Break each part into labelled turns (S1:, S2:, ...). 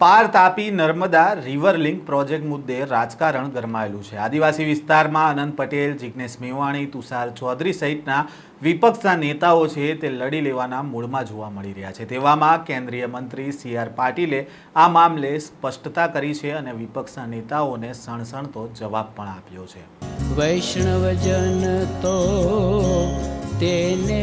S1: Par Tapi Narmada river link project મુદ્દે રાજકારણ ગરમાયેલું છે. આદિવાસી વિસ્તારમાં અનંત પટેલ, જિગ્નેશ મેવાણી, તુષાર ચૌધરી સહિતના વિપક્ષના નેતાઓ છે તે લડી લેવાના મૂળમાં જોવા મળી રહ્યા છે. તેવામાં કેન્દ્રીય મંત્રી સી આર પાટીલે આ મામલે સ્પષ્ટતા કરી છે અને વિપક્ષના નેતાઓને સણસણતો જવાબ પણ આપ્યો છે.
S2: વૈષ્ણવજન તો તેને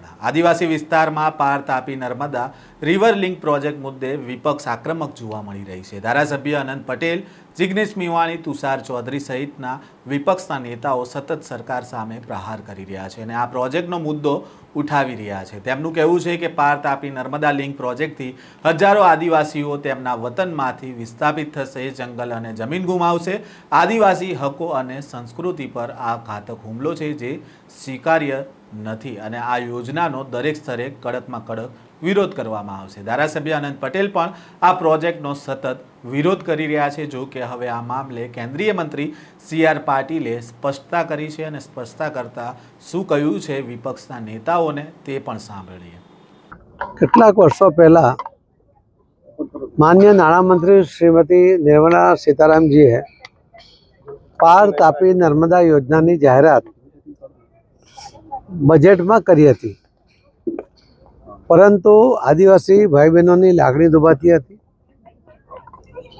S1: આદિવાસી વિસ્તારમાં Par Tapi Narmada river link project મુદ્દે વિપક્ષ આક્રમક જોવા મળી રહી છે. ધારાસભ્ય અનંત પટેલ, જિગ્નેશ મીવાણી, તુષાર ચૌધરી સહિતના વિપક્ષના નેતાઓ સતત સરકાર સામે પ્રહાર કરી રહ્યા છે અને આ પ્રોજેક્ટનો મુદ્દો ઉઠાવી રહ્યા છે. તેમનું કહેવું છે કે પાર તાપી નર્મદા લિંક પ્રોજેક્ટથી હજારો આદિવાસીઓ તેમના વતનમાંથી વિસ્થાપિત થશે, જંગલ અને જમીન ગુમાવશે. આદિવાસી હકો અને સંસ્કૃતિ પર આ ઘાતક હુમલો છે જે સ્વીકાર્ય નથી અને આ યોજનાનો દરેક સ્તરે કડકમાં કડક વિરોધ કરવામાં આવશે. ધારાસભ્ય આનંદ પટેલ પણ આ પ્રોજેક્ટનો સતત વિરોધ કરી રહ્યા છે. જો કે હવે આ મામલે કેન્દ્રીય મંત્રી સી આર પાટીલે સ્પષ્ટતા કરી છે અને સ્પષ્ટતા કરતા શું કહ્યું છે વિપક્ષના નેતાઓને તે પણ સાંભળીએ.
S3: કેટલાક વર્ષો પહેલા માન્ય નાણામંત્રી શ્રીમતી નિર્મલા સીતારામજીએ પાર તાપી નર્મદા યોજનાની જાહેરાત બજેટમાં કરી હતી. પરંતુ આદિવાસી ભાઈ બહેનોની લાગણી દુભાતી હતી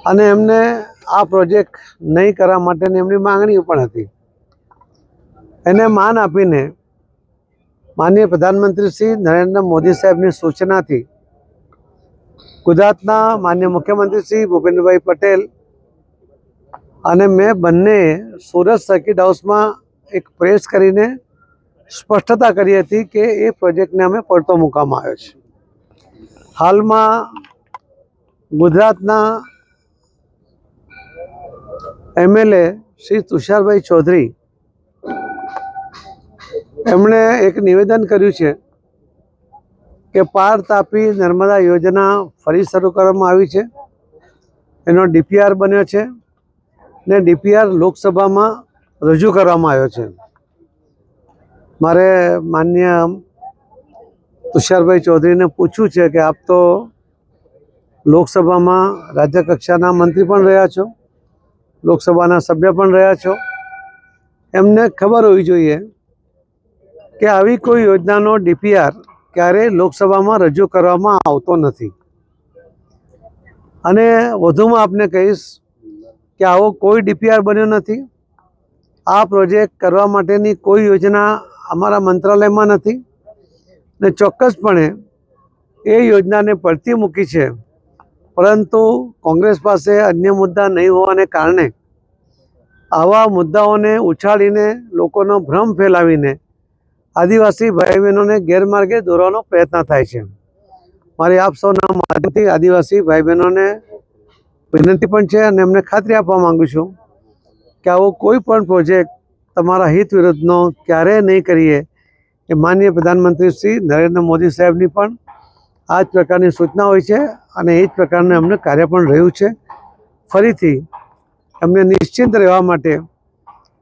S3: અને એમને આ પ્રોજેક્ટ નહીં કરવા માટેની એમની માંગણી પણ હતી. એને માન આપીને માનનીય પ્રધાનમંત્રી શ્રી નરેન્દ્ર મોદી સાહેબની સૂચનાથી ગુજરાતના માન્ય મુખ્યમંત્રી શ્રી ભૂપેન્દ્રભાઈ પટેલ અને મેં બંને સુરત સર્કિટ હાઉસમાં એક પ્રેસ કરીને સ્પષ્ટતા કરી હતી કે એ પ્રોજેક્ટને અમે પડતો મૂકવામાં આવ્યો છે. હાલમાં ગુજરાતના એમએલએ શ્રી તુષારભાઈ ચૌધરી એમણે એક નિવેદન કર્યું છે કે પાર તાપી નર્મદા યોજના ફરી શરૂ કરવામાં આવી છે. એનો ડીપીઆર બન્યો છે ને ડીપીઆર લોકસભામાં રજૂ કરવામાં આવ્યો છે. મારે માન્ય તુષારભાઈ ચૌધરીને પૂછ્યું છે કે આપ તો લોકસભામાં રાજ્ય કક્ષાના મંત્રી પણ રહ્યા છો, લોકસભાના સભ્ય પણ રહ્યા છો. એમને ખબર હોવી જોઈએ કે આવી કોઈ યોજનાનો ડીપીઆર ક્યારેય લોકસભામાં રજૂ કરવામાં આવતો નથી. અને વધુમાં આપને કહીશ કે આવો કોઈ ડીપીઆર બન્યો નથી. આ પ્રોજેક્ટ કરવા માટેની કોઈ યોજના અમારા મંત્રાલયમાં નથી. ને ચોક્કસપણે એ યોજનાને પડતી મૂકી છે. પરંતુ કોંગ્રેસ પાસે અન્ય મુદ્દા નહીં હોવાને કારણે આવા મુદ્દાઓને ઉછાળીને લોકોનો ભ્રમ ફેલાવીને આદિવાસી ભાઈ બહેનોને ગેરમાર્ગે દોરવાનો પ્રયત્ન થાય છે. મારી આપ સૌના માધ્યમથી આદિવાસી ભાઈ બહેનોને વિનંતી પણ છે અને એમને ખાતરી આપવા માગું છું કે આવો કોઈ પણ પ્રોજેક્ટ તમારા હિત વિરુદ્ધનો ક્યારેય નહીં કરીએ એ માનનીય પ્રધાનમંત્રી શ્રી નરેન્દ્ર મોદી સાહેબની પણ આ જ પ્રકારની સૂચના હોય છે અને એ જ પ્રકારનું એમનું કાર્ય પણ રહ્યું છે. ફરીથી એમને નિશ્ચિંત રહેવા માટે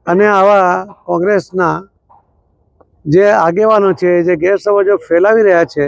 S3: અને આવા કોંગ્રેસના જે આગેવાનો છે, જે ગેરસમજો ફેલાવી રહ્યા છે,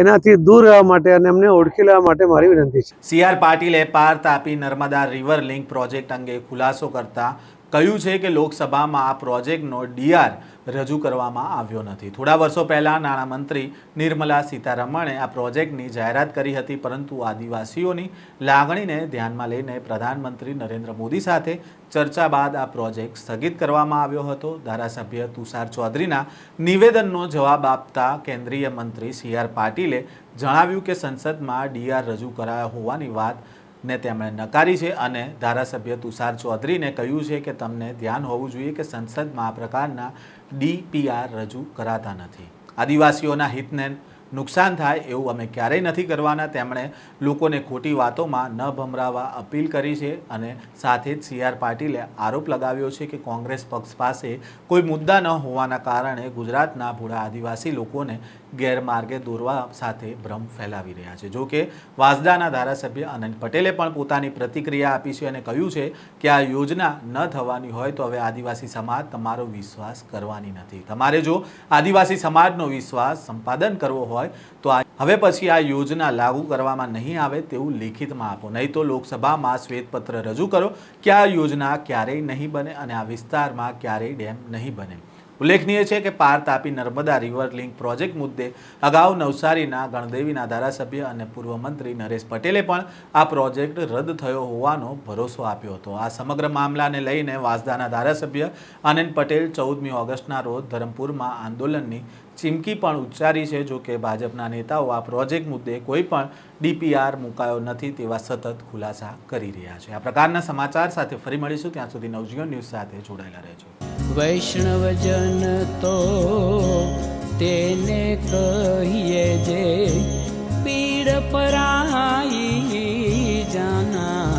S3: એનાથી દૂર રહેવા માટે અને એમને ઓળખી લેવા માટે મારી વિનંતી છે.
S1: સી આર પાટીલે Par Tapi Narmada river link project અંગે ખુલાસો કરતા કહ્યું છે કે લોકસભામાં આ પ્રોજેક્ટનો ડીઆર રજૂ કરવામાં આવ્યો નથી. થોડા વર્ષો પહેલાં નાણામંત્રી નિર્મલા સીતારમણે આ પ્રોજેક્ટની જાહેરાત કરી હતી, પરંતુ આદિવાસીઓની લાગણીને ધ્યાનમાં લઈને પ્રધાનમંત્રી નરેન્દ્ર મોદી સાથે ચર્ચા બાદ આ પ્રોજેક્ટ સ્થગિત કરવામાં આવ્યો હતો. ધારાસભ્ય તુષાર ચૌધરીના નિવેદનનો જવાબ આપતા કેન્દ્રીય મંત્રી સી આર પાટીલે જણાવ્યું કે સંસદમાં ડીઆર રજૂ કરાયા હોવાની વાત ને તેમણે નકારી છે અને ધારાસભ્ય તુષાર ચૌધરીને કહ્યું છે કે તમને ધ્યાન હોવું જોઈએ કે સંસદમાં આ પ્રકારના ડીપીઆર રજૂ કરાતા નથી. આદિવાસીઓના હિતને નુકસાન થાય એવું અમે ક્યારેય નથી કરવાના. તેમણે લોકોને ખોટી વાતોમાં ન ભમરાવા અપીલ કરી છે અને સાથે જ સીઆર પાટીલે આરોપ લગાવ્યો છે કે કોંગ્રેસ પક્ષ પાસે કોઈ મુદ્દા ન હોવાના કારણે ગુજરાતના ભૂળા આદિવાસી લોકોને ગેરમાર્ગે દોરવા સાથે ભ્રમ ફેલાવી રહ્યા છે. જો કે વાંસદાના ધારાસભ્ય અનંત પટેલે પણ પોતાની પ્રતિક્રિયા આપી છે અને કહ્યું છે કે આ યોજના ન થવાની હોય તો હવે આદિવાસી સમાજ તમારો વિશ્વાસ કરવાની નથી. તમારે જો આદિવાસી સમાજનો વિશ્વાસ સંપાદન કરવો હોય તો આ હવે પછી આ યોજના લાગુ કરવામાં નહીં આવે તેવું લેખિતમાં આપો. નહીં તો લોકસભામાં શ્વેતપત્ર રજૂ કરો કે આ યોજના ક્યારેય નહીં બને અને આ વિસ્તારમાં ક્યારેય ડેમ નહીં બને. ઉલ્લેખનીય છે કે Par Tapi Narmada river link project મુદ્દે અગાઉ નવસારીના ગણદેવીના ધારાસભ્ય અને પૂર્વ મંત્રી નરેશ પટેલે પણ આ પ્રોજેક્ટ રદ થયો હોવાનો ભરોસો આપ્યો હતો. આ સમગ્ર મામલાને લઈને વાંસદાના ધારાસભ્ય આનંદ પટેલ ચૌદમી ઓગસ્ટના રોજ ધરમપુરમાં આંદોલનની ચીમકી પણ ઉચ્ચારી છે, જો કે ભાજપના નેતાઓ આ પ્રોજેક્ટ મુદ્દે કોઈ પણ ડીપીઆર મુકાયો નથી તેવા સતત ખુલાસા કરી રહ્યા છે. આ પ્રકારના સમાચાર સાથે ફરી મળીશું. ત્યાં સુધી નવજીવન ન્યૂઝ સાથે જોડાયેલા રહેજો.
S2: વૈષ્ણવજન તો તેને કહીએ જે પીડ પરાઈ જાના